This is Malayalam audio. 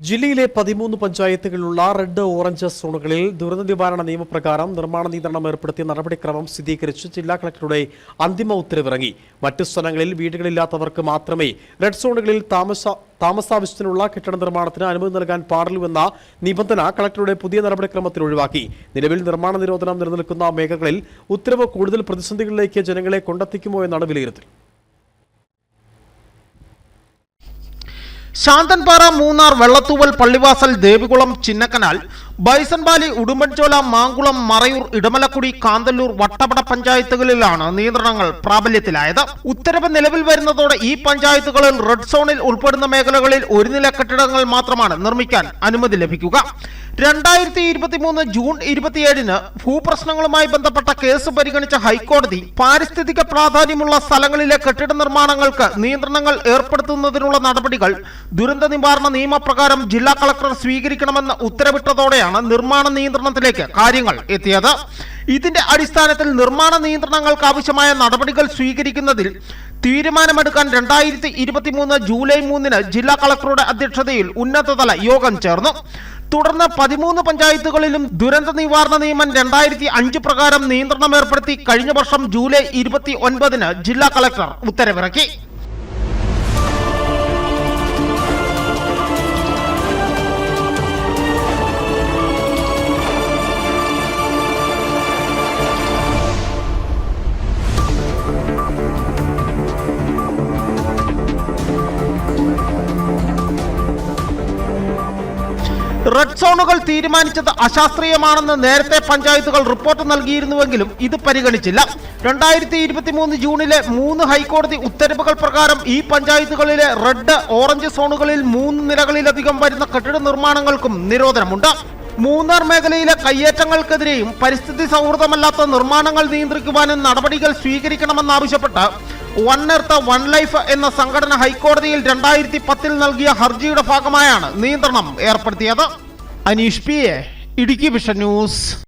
ജില്ലയിലെ പതിമൂന്ന് പഞ്ചായത്തുകളിലുള്ള റെഡ് ഓറഞ്ച് സോണുകളിൽ ദുരന്ത നിവാരണ നിയമപ്രകാരം നിർമ്മാണ നിയന്ത്രണം ഏർപ്പെടുത്തിയ നടപടിക്രമം സ്ഥിരീകരിച്ച് ജില്ലാ കളക്ടറുടെ അന്തിമ ഉത്തരവിറങ്ങി. മറ്റു സ്ഥലങ്ങളിൽ വീടുകളില്ലാത്തവർക്ക് മാത്രമേ റെഡ് സോണുകളിൽ താമസ താമസാവശ്യത്തിനുള്ള കെട്ടിട നിർമ്മാണത്തിന് അനുമതി നൽകാൻ പാടുള്ളൂവെന്ന നിബന്ധന കളക്ടറുടെ പുതിയ നടപടിക്രമത്തിൽ ഒഴിവാക്കി. നിലവിൽ നിർമ്മാണ നിരോധനം നിലനിൽക്കുന്ന മേഖലകളിൽ ഉത്തരവ് കൂടുതൽ പ്രതിസന്ധികളിലേക്ക് ജനങ്ങളെ കൊണ്ടെത്തിക്കുമോ എന്നാണ് വിലയിരുത്തൽ. ശാന്തൻപാറ മൂന്നാർ വെള്ളത്തൂവൽ പള്ളിവാസൽ ദേവികുളം ചിന്നക്കനാൽ ബൈസൺപാലി ഉടുമ്പൻചോല മാങ്കുളം മറയൂർ ഇടമലക്കുടി കാന്തല്ലൂർ വട്ടപട പഞ്ചായത്തുകളിലാണ് നിയന്ത്രണങ്ങൾ പ്രാബല്യത്തിലായത്. ഉത്തരവ് നിലവിൽ വരുന്നതോടെ ഈ പഞ്ചായത്തുകളിൽ റെഡ് സോണിൽ ഉൾപ്പെടുന്ന മേഖലകളിൽ ഒരു നില കെട്ടിടങ്ങൾ മാത്രമാണ് നിർമ്മിക്കാൻ അനുമതി ലഭിക്കുക. രണ്ടായിരത്തി ഇരുപത്തി മൂന്ന് ജൂൺ ഇരുപത്തിയേഴിന് ഭൂപ്രശ്നങ്ങളുമായി ബന്ധപ്പെട്ട കേസ് പരിഗണിച്ച ഹൈക്കോടതി പാരിസ്ഥിതിക പ്രാധാന്യമുള്ള സ്ഥലങ്ങളിലെ കെട്ടിട നിർമ്മാണങ്ങൾക്ക് നിയന്ത്രണങ്ങൾ ഏർപ്പെടുത്തുന്നതിനുള്ള നടപടികൾ ദുരന്ത നിവാരണ നിയമപ്രകാരം ജില്ലാ കളക്ടർ സ്വീകരിക്കണമെന്ന് ഉത്തരവിട്ടതോടെയാണ് നിർമ്മാണ നിയന്ത്രണത്തിലേക്ക് കാര്യങ്ങൾ എത്തിയത്. ഇതിന്റെ അടിസ്ഥാനത്തിൽ നിർമ്മാണ നിയന്ത്രണങ്ങൾക്ക് ആവശ്യമായ നടപടികൾ സ്വീകരിക്കുന്നതിൽ തീരുമാനമെടുക്കാൻ രണ്ടായിരത്തി ഇരുപത്തി മൂന്ന് ജൂലൈ മൂന്നിന് ജില്ലാ കളക്ടറുടെ അധ്യക്ഷതയിൽ ഉന്നതതല യോഗം ചേർന്നു. തുടർന്ന് പതിമൂന്ന് പഞ്ചായത്തുകളിലും ദുരന്ത നിവാരണ നിയമം രണ്ടായിരത്തി അഞ്ച് പ്രകാരം നിയന്ത്രണം ഏർപ്പെടുത്തി കഴിഞ്ഞ വർഷം ജൂലൈ ഇരുപത്തി ഒൻപതിന് ജില്ലാ കളക്ടർ ഉത്തരവിറക്കി. റെഡ് സോണുകൾ തീരുമാനിച്ചത് അശാസ്ത്രീയമാണെന്ന് നേരത്തെ പഞ്ചായത്തുകൾ റിപ്പോർട്ട് നൽകിയിരുന്നുവെങ്കിലും ഇത് പരിഗണിച്ചില്ല. രണ്ടായിരത്തി ഇരുപത്തി മൂന്ന് ജൂണിലെ മൂന്ന് ഹൈക്കോടതി ഉത്തരവുകൾ പ്രകാരം ഈ പഞ്ചായത്തുകളിലെ റെഡ് ഓറഞ്ച് സോണുകളിൽ മൂന്ന് നിലകളിലധികം വരുന്ന കെട്ടിട നിർമ്മാണങ്ങൾക്കും നിരോധനമുണ്ട്. മൂന്നാർ മേഖലയിലെ കയ്യേറ്റങ്ങൾക്കെതിരെയും പരിസ്ഥിതി സൗഹൃദമല്ലാത്ത നിർമ്മാണങ്ങൾ നിയന്ത്രിക്കുവാനും നടപടികൾ സ്വീകരിക്കണമെന്നാവശ്യപ്പെട്ട് വൺ എർത്ത് വൺ ലൈഫ് എന്ന സംഘടന ഹൈക്കോടതിയിൽ രണ്ടായിരത്തി പത്തിൽ നൽകിയ ഹർജിയുടെ ഭാഗമായാണ് നിയന്ത്രണം ഏർപ്പെടുത്തിയത്. Aneesh P A Idukki vision news.